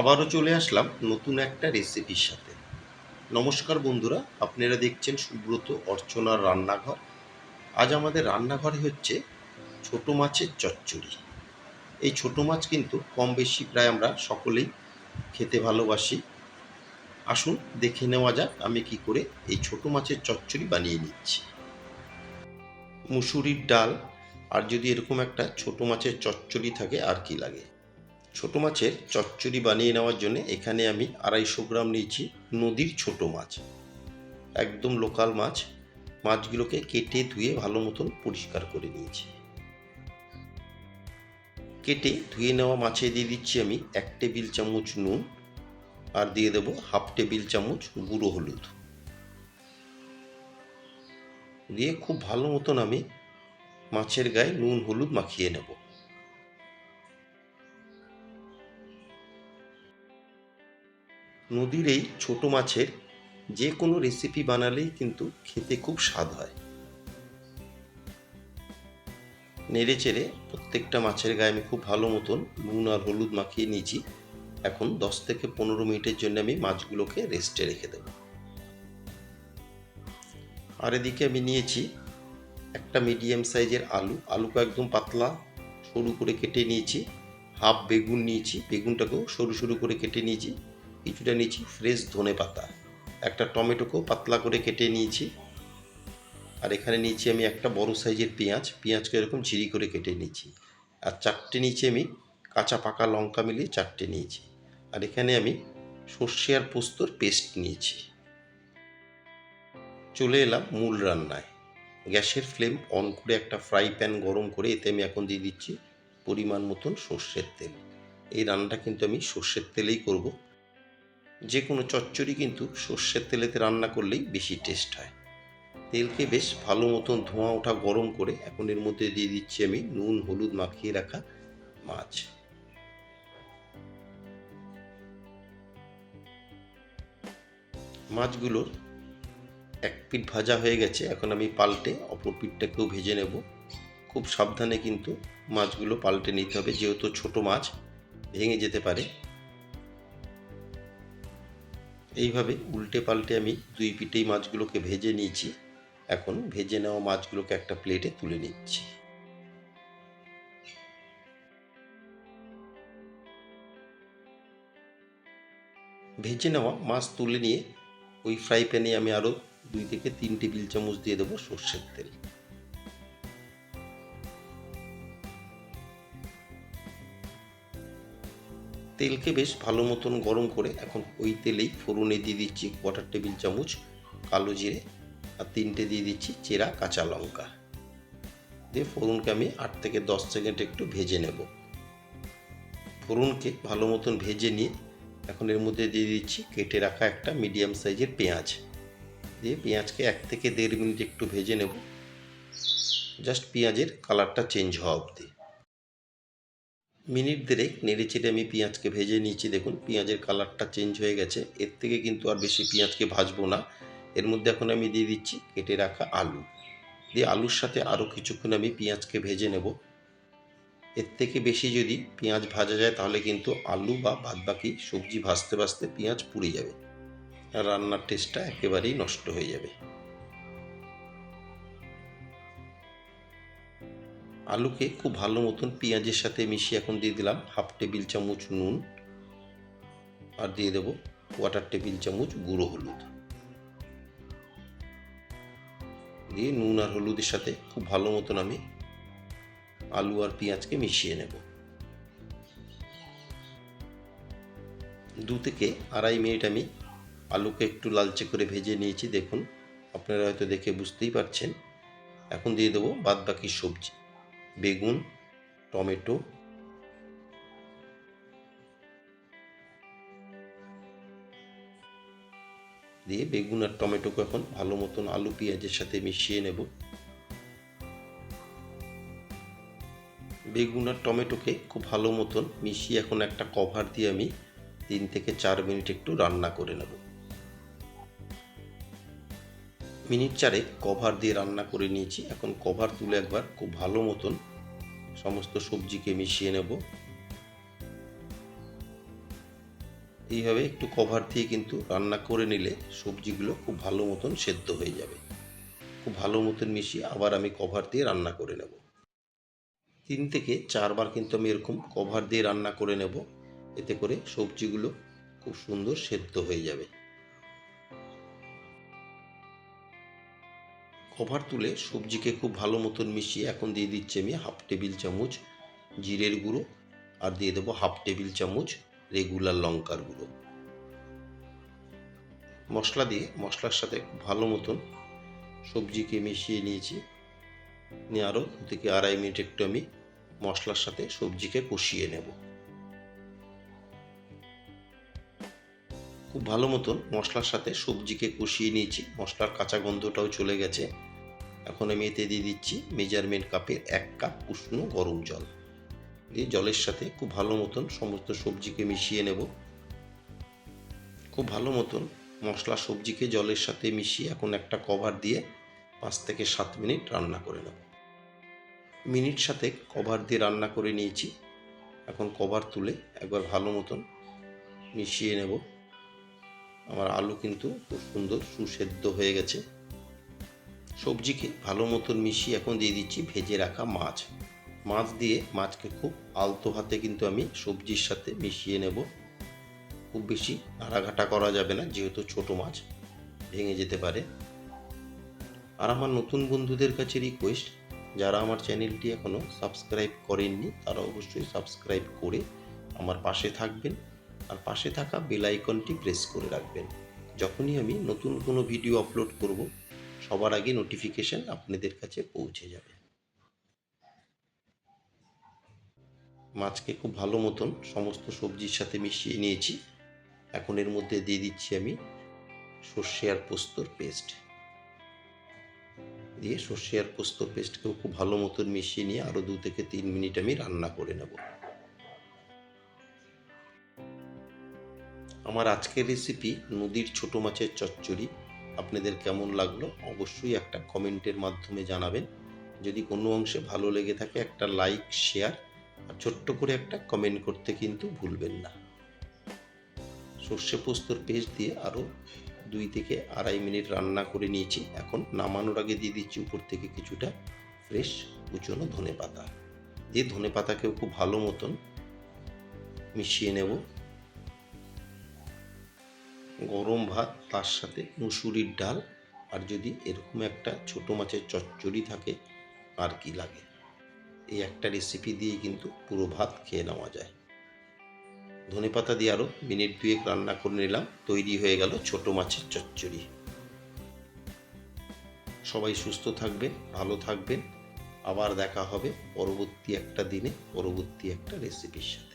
আবারও চলে আসলাম নতুন একটা রেসিপির সাথে। নমস্কার বন্ধুরা, আপনারা দেখছেন সুব্রত অর্চনার রান্নাঘর। আজ আমাদের রান্নাঘরে হচ্ছে ছোট মাছের চচ্চড়ি। এই ছোট মাছ কিন্তু কম বেশি প্রায় আমরা সকলেই খেতে ভালোবাসি। আসুন দেখে নেওয়া যাক আমি কি করে এই ছোট মাছের চচ্চড়ি বানিয়ে নিচ্ছি। মুসুরির ডাল, আর যদি এরকম একটা ছোট মাছের চচ্চড়ি থাকে আর কি লাগে? ছোট মাছের চচ্চড়ি বানিয়ে নেওয়ার জন্য এখানে আমি আড়াইশো গ্রাম নিয়েছি নদীর ছোট মাছ। একদম লোকাল মাছ। মাছগুলোকে কেটে ধুয়ে ভালো মতন পরিষ্কার করে নিয়েছি। কেটে ধুয়ে নেওয়া মাছে দিয়ে দিচ্ছি আমি এক টেবিল চামচ নুন আর দিয়ে দেবো হাফ টেবিল চামচ গুঁড়ো হলুদ। দিয়ে খুব ভালো মতন আমি মাছের গায়ে নুন হলুদ মাখিয়ে নেব। নদীর এই ছোট মাছের যে কোনো রেসিপি বানালেই কিন্তু খেতে খুব স্বাদ হয়। নেড়ে চেড়ে প্রত্যেকটা মাছের গায়ে আমি খুব ভালো মতন নুন আর হলুদ মাখিয়ে নিয়েছি। এখন দশ থেকে পনেরো মিনিটের জন্য আমি মাছগুলোকে রেস্টে রেখে দেব। আর এদিকে আমি নিয়েছি একটা মিডিয়াম সাইজের আলু। আলুকে একদম পাতলা সরু করে কেটে নিয়েছি। হাফ বেগুন নিয়েছি। বেগুনটাকেও সরু সরু করে কেটে নিয়েছি। কিছুটা নিয়েছি ফ্রেশ ধনে পাতা। একটা টমেটোকেও পাতলা করে কেটে নিয়েছি। আর এখানে নিয়েছি আমি একটা বড় সাইজের পেঁয়াজ। পেঁয়াজকে এরকম ঝিরি করে কেটে নিয়েছি। আর চারটে নিয়েছি আমি কাঁচা পাকা লঙ্কা মিলিয়ে চারটে নিয়েছি। আর এখানে আমি সর্ষে আর পোস্তর পেস্ট নিয়েছি। চলে এলাম মূল রান্নায়। গ্যাসের ফ্লেম অন করে একটা ফ্রাই প্যান গরম করে এতে আমি এখন দিয়ে দিচ্ছি পরিমাণ মতন সর্ষের তেল। এই রান্নাটা কিন্তু আমি সর্ষের তেলেই করব। যে কোনো চচ্চড়ি কিন্তু সর্ষের তেলেতে রান্না করলেই বেশি টেস্ট হয়। তেলকে বেশ ভালো মতন ধোঁয়া ওঠা গরম করে এখন এর মধ্যে দিয়ে দিচ্ছি আমি নুন, হলুদ মাখিয়ে রাখা মাছ। মাছগুলোর এক পিঠ ভাজা হয়ে গেছে, এখন আমি পাল্টে অপর পিঠটাকেও ভেজে নেব। খুব সাবধানে কিন্তু মাছগুলো পাল্টে নিতে হবে, যেহেতু ছোট মাছ, ভেঙে যেতে পারে। এইভাবে উল্টে পাল্টে আমি দুই পিঠেই মাছগুলোকে ভেজে নিয়েছি। এখন ভেজে নেওয়া মাছগুলোকে একটা প্লেটে তুলে নিচ্ছি। ভেজে নেওয়া মাছ তুলে নিয়ে ওই ফ্রাই প্যানে আমি আরও দুই থেকে তিন টেবিল চামচ দিয়ে দেবো সর্ষের তেল। তেলকে বেশ ভালো মতন গরম করে এখন ওই তেলেই ফোড়নে দিয়ে দিচ্ছি কোয়াটার টেবিল চামচ কালো জিরে আর তিনটে দিয়ে দিচ্ছি চেরা কাঁচা লঙ্কা। দিয়ে ফোড়নকে আমি আট থেকে দশ সেকেন্ড একটু ভেজে নেব। ফোড়নকে ভালো মতন ভেজে নিয়ে এখন এর মধ্যে দিয়ে দিচ্ছি কেটে রাখা একটা মিডিয়াম সাইজের পেঁয়াজ। দিয়ে পেঁয়াজকে এক থেকে দেড় মিনিট একটু ভেজে নেব। জাস্ট পেঁয়াজের কালারটা চেঞ্জ হওয়া অবধি। মিনিট দেড়েক নেড়ে চেড়ে আমি পেঁয়াজকে ভেজে নিয়েছি দেখুন, পেঁয়াজের কালারটা চেঞ্জ হয়ে গেছে। এর থেকে কিন্তু আর বেশি পেঁয়াজকে ভাজবো না। এর মধ্যে এখন আমি দিয়ে দিচ্ছি কেটে রাখা আলু। দিয়ে আলুর সাথে আরও কিছুক্ষণ আমি পেঁয়াজকে ভেজে নেব। এর থেকে বেশি যদি পেঁয়াজ ভাজা যায়, তাহলে কিন্তু আলু বা বাদবাকি সবজি ভাজতে ভাজতে পেঁয়াজ পুড়ে যাবে। রান্নার টেস্টটা একেবারেই নষ্ট হয়ে যাবে। আলুকে খুব ভালো মতন পেঁয়াজের সাথে মিশিয়ে এখন দিয়ে দিলাম হাফ টেবিল চামচ নুন আর দিয়ে দেবো কোয়াটার টেবিল চামচ গুঁড়ো হলুদ। দিয়ে নুন আর হলুদের সাথে খুব ভালো মতন আমি আলু আর পেঁয়াজকে মিশিয়ে নেব। দু থেকে আড়াই মিনিট আমি আলুকে একটু লালচে করে ভেজে নিয়েছি, দেখুন। আপনারা হয়তো দেখে বুঝতেই পারছেন। এখন দিয়ে দেবো বাদ বাকি সবজি। বেগুন, টমেটো, দিয়ে বেগুন আর টমেটোকে এখন ভালো মতন আলু পেঁয়াজের সাথে মিশিয়ে নেব। বেগুন আর টমেটোকে খুব ভালো মতন মিশিয়ে এখন একটা কভার দিয়ে আমি তিন থেকে চার মিনিট একটু রান্না করে নেব। মিনিট চারেক কভার দিয়ে রান্না করে নিয়েছি। এখন কভার তুলে একবার খুব ভালো মতন সমস্ত সবজিকে মিশিয়ে নেব। এইভাবে একটু কভার দিয়ে কিন্তু রান্না করে নিলে সবজিগুলো খুব ভালো মতন সেদ্ধ হয়ে যাবে। খুব ভালো মতন মিশিয়ে আবার আমি কভার দিয়ে রান্না করে নেব। তিন থেকে চারবার কিন্তু আমি এরকম কভার দিয়ে রান্না করে নেব। এতে করে সবজিগুলো খুব সুন্দর সেদ্ধ হয়ে যাবে। কভার তুলে সবজিকে খুব ভালো মতন মিশিয়ে এখন দিয়ে দিচ্ছি আমি হাফ টেবিল চামচ জিরের গুঁড়ো আর দিয়ে দেবো হাফ টেবিল চামচ রেগুলার লঙ্কার গুঁড়ো। মশলা দিয়ে মশলার সাথে ভালো মতন সবজিকে মিশিয়ে নিয়েছি। নিয়ে আরও দু থেকে আড়াই মিনিট একটু আমি মশলার সাথে সবজিকে কষিয়ে নেব। খুব ভালো মতন মশলার সাথে সবজিকে কষিয়ে নিয়েছি। মশলার কাঁচা গন্ধটাও চলে গেছে। এখন আমি এতে দিয়ে দিচ্ছি মেজারমেন্ট কাপের এক কাপ উষ্ণ গরম জল। দিয়ে জলের সাথে খুব ভালো মতন সমস্ত সবজিকে মিশিয়ে নেব। খুব ভালো মতন মশলা সবজিকে জলের সাথে মিশিয়ে এখন একটা কভার দিয়ে পাঁচ থেকে সাত মিনিট রান্না করে নেব। মিনিট সাথে কভার দিয়ে রান্না করে নিয়েছি। এখন কভার তুলে একবার ভালো মতন মিশিয়ে নেব। আমার আলু কিন্তু খুব সুন্দর সুসেদ্ধ হয়ে গেছে। সবজিকে ভালো মতন মিশিয়ে এখন দিয়ে দিচ্ছি ভেজে রাখা মাছ। মাছ দিয়ে মাছকে খুব আলতো হাতে কিন্তু আমি সবজির সাথে মিশিয়ে নেব। খুব বেশি নাড়াঘাটা করা যাবে না, যেহেতু ছোট মাছ, ভেঙে যেতে পারে। আর আমার নতুন বন্ধুদের কাছে রিকোয়েস্ট যারা আমার চ্যানেলটি এখনও সাবস্ক্রাইব করেননি, তারা অবশ্যই সাবস্ক্রাইব করে আমার পাশে থাকবেন। আর পাশে থাকা বেল আইকনটি প্রেস করে রাখবেন। যখনই আমি নতুন কোনো ভিডিও আপলোড করব সবার আগে নোটিফিকেশন আপনাদের কাছে পৌঁছে যাবে। মাছকে খুব ভালো মতন সমস্ত সবজির সাথে মিশিয়ে নিয়েছি। এখন এর মধ্যে দিয়ে দিচ্ছি আমি সর্ষে আর পোস্তর পেস্ট। দিয়ে সর্ষে আর পোস্তর পেস্টকেও খুব ভালো মতন মিশিয়ে নিয়ে আরও দু থেকে তিন মিনিট আমি রান্না করে নেব। আমার আজকের রেসিপি নদীর ছোট মাছের চচ্চড়ি। আপনাদের কেমন লাগল, অবশ্যই একটা কমেন্টের মাধ্যমে জানাবেন। যদি কোনো অংশে ভালো লেগে থাকে, একটা লাইক শেয়ার আর ছোট্ট করে একটা কমেন্ট করতে কিন্তু ভুলবেন না। সর্ষে পোস্তর পেস্ট দিয়ে আরও দুই থেকে আড়াই মিনিট রান্না করে নিয়েছি। এখন নামানোর আগে দিয়ে দিচ্ছি উপর থেকে কিছুটা ফ্রেশ কুচনো ধনে পাতা দিয়ে ধনে পাতাকেও খুব ভালো মতন মিশিয়ে নেব। গরম ভাত, তার সাথে মুসুরির ডাল আর যদি এরকম একটা ছোট মাছের চচ্চড়ি থাকে, আর কি লাগে? এই একটা রেসিপি দিয়ে কিন্তু পুরো ভাত খেয়ে নেওয়া যায়। ধনে পাতা দিয়ে আরও মিনিট দুয়েক রান্না করে নিলাম, তৈরি হয়ে গেল ছোট মাছের চচ্চড়ি। সবাই সুস্থ থাকবেন, ভালো থাকবেন। আবার দেখা হবে পরবর্তী একটা দিনে, পরবর্তী একটা রেসিপির সাথে।